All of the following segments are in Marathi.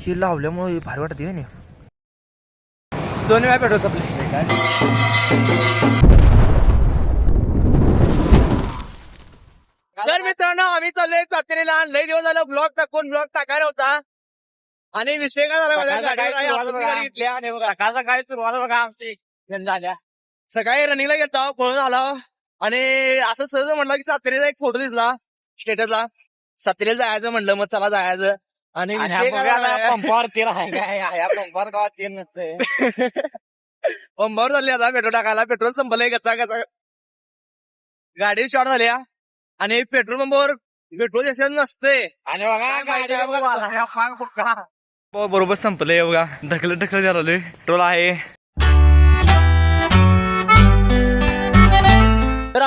ही लावल्यामुळे भारी वाटते ना. दोन वेळा पेट्रोल संपले. तर मित्रांनो आम्ही चाललोय सातेरीला लई दिवस झालं ब्लॉग टाकून ब्लॉग टाकायला होता. आणि विषय काय झाला? सकाळी सकाळ सुरुवात बघा. आमची. झाल्या. सकाळी रनिंगला गेलता पळून आला. आणि असं सहज म्हणलं की सातेरीचा एक फोटो दिसला स्टेटसला सातेरीला जायचं म्हणलं मग चला जायचं. आणि आणि विषय काय झाला? पंपावर तेल आहे काय या पंपावर गावात तेल नसतंय पंपावर चालली आता पेट्रोल टाकायला. पेट्रोल संपलंय गचा गचा गाडी शॉर्ट झाल्या आणि पेट्रोल पंपावर पेट्रोल जास्त नसते. आणि बघा गाडीला ह्या फुटका. बरोबर संपलंय बघा. ढकलत ढकलत आलोय पेट्रोल आहे.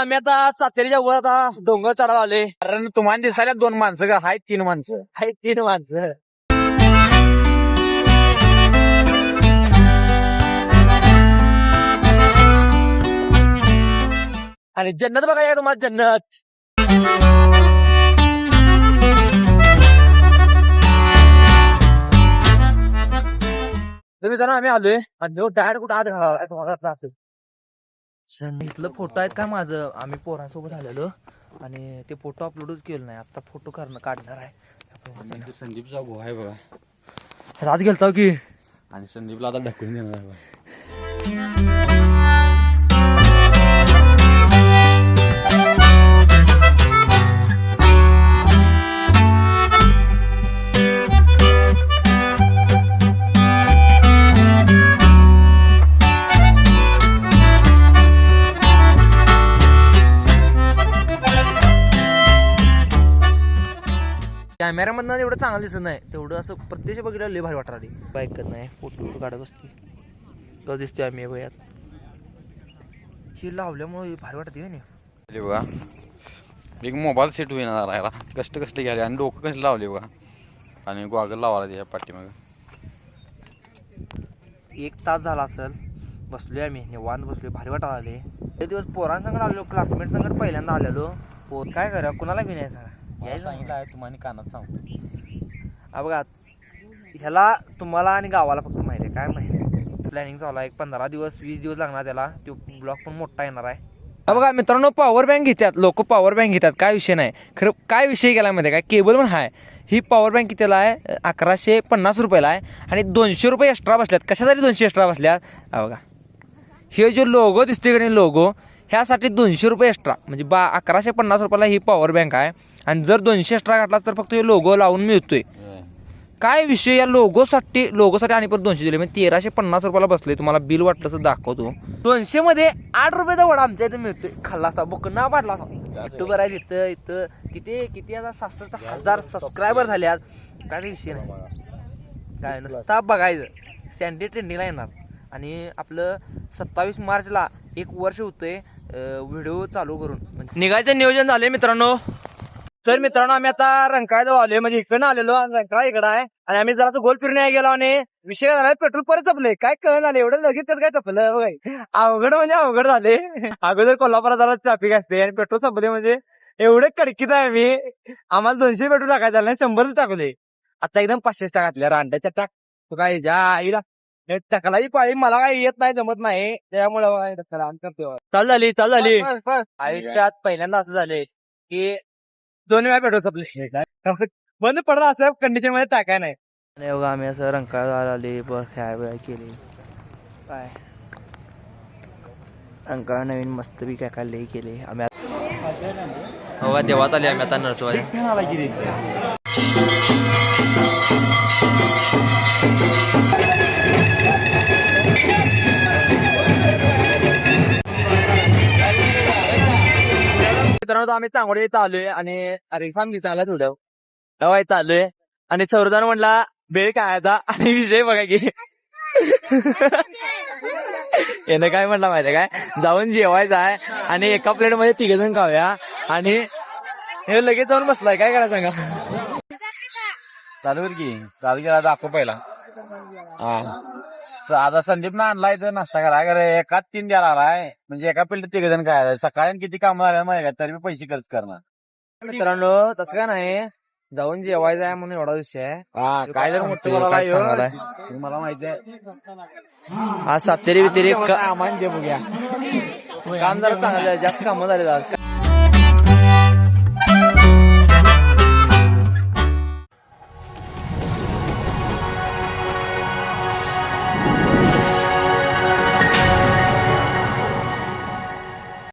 आम्ही आता सातेरीच्या वर आता डोंगर चढायला आले कारण तुम्हाला दिसायला दोन माणसं का? आहेत तीन माणसं. आहेत तीन माणसं. आणि जन्नत बघायला तुम्हाला जन्नत. तर मित्रांनो आम्ही आलोय. आणि डायरेक्ट कुठं आत घालावा तुम्हाला. सण इथलं फोटो आहेत का माझं? आम्ही पोरांसोबत आलेलो आणि ते फोटो अपलोडच केलं नाही. आता फोटो करणं काढणार आहे. संदीपचा गो आहे बघा. रात गेलता की? आणि संदीपला आता ढकलून देणार आहे कॅमेऱ्यामधनं एवढं चांगलं दिसत नाही तेवढं असं प्रत्यक्ष बघितलं लय भारी वाटणार बाईकत नाही फोटो बिटो काढत बसते. तो दिसतोय आम्ही बघ यात ही लावल्यामुळे भारी वाटते ना. हे बघा. एक मोबाईल सेट होईना राहायला कष्ट कष्ट घ्यायला आणि डोकं कसे लावले बघा. आणि गॉगल लावायला त्याच्या पाठीमागं. एक तास झाला असेल बसलोय आम्ही निवांत बसलोय भारी वाटायला आले ते दिवस पोरांसंगड आलेलो क्लासमेट संगड पहिल्यांदा आलेलो. पोर काय करा कुणाला घेऊन यायचं सांगितलं आहे तुम्हाला कानात सांगतो. हा बघा ह्याला तुम्हाला आणि गावाला फक्त माहिती आहे. काय माहिती? प्लॅनिंग चालू आहे. एक पंधरा दिवस वीस दिवस लागणार त्याला. तो ब्लॉक पण मोठा येणार आहे. हा बघा मित्रांनो पॉवर बँक घेतात. लोक पॉवर बँक घेतात. काय विषय नाही. खरं काय विषय केला मध्ये काय केबल पण आहे ही पॉवर बँक कितीला आहे? अकराशे पन्नास रुपयाला आहे. आणि दोनशे रुपये एक्स्ट्रा बसल्यात. कशासाठी दोनशे एक्स्ट्रा बसल्यात? हा बघा. हे जो लोगो दिसतोय का नाही लोगो ह्यासाठी दोनशे रुपये एक्स्ट्रा म्हणजे बा अकराशे पन्नास रुपयाला ही पॉवर बँक आहे. आणि जर दोनशे एक्स्ट्रा घातला तर फक्त हे लोगो लावून मिळतोय. काय विषय या लोगोसाठी लोगोसाठी आणि परत दोनशे दिले? म्हणजे तेराशे पन्नास रुपयाला बसले तुम्हाला बिल वाटलं तर दाखवतो. दोनशे मध्ये आठ रुपयाचा वडा आमच्या इथे मिळतोय. खाल्ला असता बुक ना पाडला असा. युट्यूबर आहे इथं इथं? किती किती आता? सहासष्ट हजार सबस्क्रायबर झाले आज. काय ते विषय नाही. काय नुसता बघायचं. सँडी ट्रेंडिंगला येणार. आणि आपलं सत्तावीस मार्चला एक वर्ष होतंय व्हिडिओ चालू करून. म्हणजे निघायचं नियोजन झालंय मित्रांनो. तर मित्रांनो आम्ही आता रंकाळ्याजवळ आलोय. म्हणजे इकडनं आलेलो आणि रंकाळा इकडं आहे. आणि आम्ही जरा गोल फिरून गेलो आणि विषय काय झाला पेट्रोल परत चपले काय कळ झालं एवढं लगेच त्यात काय चपलं बघा अवघड म्हणजे अवघड झाले अगोदर कोल्हापुरात जरा ट्रॅफिक असते आणि पेट्रोल संपले म्हणजे एवढे कडकीत आहे मी आम्हाला दोनशे पेट्रोल टाकायचं झालं नाही शंभरच टाकले आता एकदम पाचशेच टाकल्या रांड्याच्या टाक. तू काय ज्या आईला. टाकलाची पाळी मला काही येत नाही जमत नाही. त्यामुळे चाल झाली चाल झाली. आयुष्यात पहिल्यांदा असं झालंय की दोन वेळा पेट्रोल संपले असं बंद पडला असं कंडिशनमध्ये टाकाय नाही. आणि बघा आम्ही असं रंकाळा आले बघ खेळाय बिळाय केले. काय? रंकाळा नवीन मस्त बी काय काय लई केले. आम्ही हो देवात आले आम्ही आता नरसोबाला. मित्रांनो आम्ही चांगले चालू आलोय आणि रिफाम घ्यायचा चांगला थोडं तेव्हा चालू आहे आणि सौरदान म्हणला बेळ आता आणि विजय बघा की. यानं काय म्हटलं माहितीये काय? जाऊन जेवायचं आहे आणि एका प्लेटमध्ये तिघ जण खाऊया आणि हे लगेच जाऊन बसलाय. काय करायचं सांगा? चालू की. चालू केला दाखव पहिला. हा. स- आता संदीप ना आणलाय तर नाश्ता करा. करे एकाच तीन द्यायला आलाय म्हणजे एका पिल्ड तिघ जण काय सकाळी किती कामं झाल्या माहिती का? तरी बी पैसे खर्च करणार. मित्रांनो तसं काय नाही? जाऊन जेवायचं आहे म्हणून एवढा विषय आहे. हा काय जर मोठं सांगतोय, बोलायला काय ह्यो, सांगायलाय? मला माहिती आहे. आज सातेरी बितेरी काम जरा चांगलं झालं, जास्त कामं झाले आज.